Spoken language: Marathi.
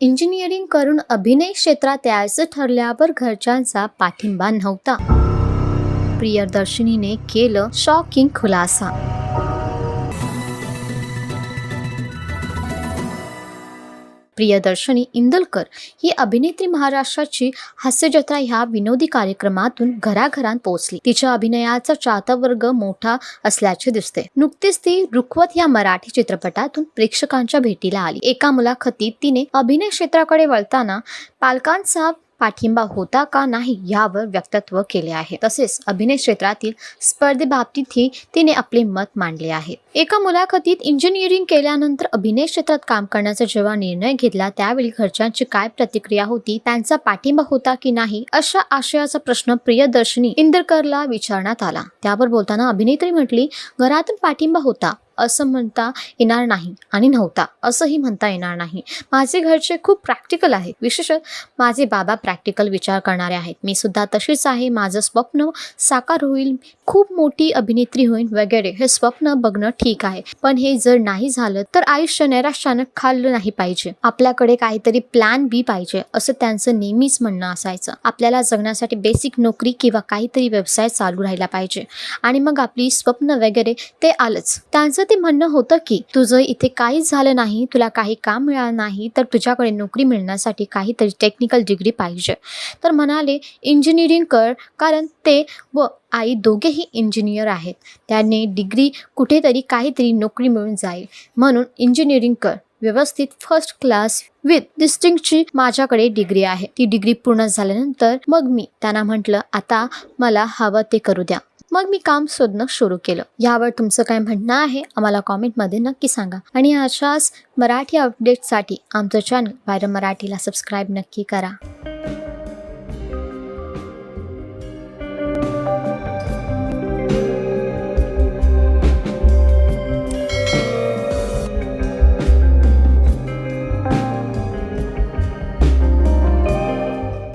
इंजिनिअरिंग करून अभिनय क्षेत्रात यायचं ठरल्यावर घरच्यांचा पाठिंबा नव्हता. प्रियदर्शिनीने केलं शॉकिंग खुलासा. प्रियदर्शनी इंदलकर ही अभिनेत्री महाराष्ट्राची हास्यजत्रा ह्या विनोदी कार्यक्रमातून घराघरात पोहोचली. तिच्या अभिनयाचा चाहता वर्ग मोठा असल्याचे दिसते. नुकतीच ती रुखवत या मराठी चित्रपटातून प्रेक्षकांच्या भेटीला आली. एका मुलाखतीत तिने अभिनय क्षेत्राकडे वळताना पालकांचा पाठिंबा होता का नाही यावर वक्तव्य केले आहे. तसेच अभिनय क्षेत्रातील स्पर्धेबाबतीतही तिने आपले मत मांडले आहे. एका मुलाखतीत इंजिनिअरिंग केल्यानंतर अभिनय क्षेत्रात काम करण्याचा जेव्हा निर्णय घेतला त्यावेळी घरच्यांची काय प्रतिक्रिया होती त्यांचा पाठिंबा होता की नाही अशा आशयाचा प्रश्न प्रियदर्शनी इंदरकरला विचारण्यात आला. त्यावर बोलताना अभिनेत्री म्हटली घरातून पाठिंबा होता. असं म्हणता येणार नाही आणि नव्हता असंही म्हणता येणार नाही. माझे घरचे खूप प्रॅक्टिकल आहेत. विशेषतः माझे बाबा प्रॅक्टिकल विचार करणारे आहेत. मी सुद्धा तशीच आहे. माझं स्वप्न साकार होईल. खूप मोठी अभिनेत्री होईल वगैरे. हे स्वप्न बघणं ठीक आहे. पण हे जर नाही झालं तर आयुष्य नैराश्यानं खाल्लं नाही पाहिजे. आपल्याकडे काहीतरी प्लॅन बी पाहिजे असं त्यांचं नेहमीच म्हणणं असायचं. आपल्याला जगण्यासाठी बेसिक नोकरी किंवा काहीतरी व्यवसाय चालू राहिला पाहिजे. आणि मग आपली स्वप्न वगैरे ते आलंच. त्यांचं ते म्हणणं होतं की तुझं इथे काहीच झालं नाही तुला काही काम मिळालं नाही तर तुझ्याकडे नोकरी मिळण्यासाठी काहीतरी टेक्निकल डिग्री पाहिजे. तर म्हणाले इंजिनिअरिंग कर कारण ते व आई दोघेही इंजिनियर आहेत. त्याने डिग्री कुठेतरी काहीतरी नोकरी मिळून जाईल. म्हणून इंजिनिअरिंग कर. व्यवस्थित फर्स्ट क्लास विथ डिस्टिंगची माझ्याकडे डिग्री आहे. ती डिग्री पूर्ण झाल्यानंतर मग मी. त्यांना म्हटलं आता मला हवं ते करू द्या. मग मी काम शोधणं सुरू केलं. यावर तुमचं काय म्हणणं आहे आम्हाला कॉमेंटमध्ये नक्की सांगा. आणि अशाच मराठी अपडेटसाठी आमचं चॅनल व्हायरल मराठीला सबस्क्राईब नक्की करा.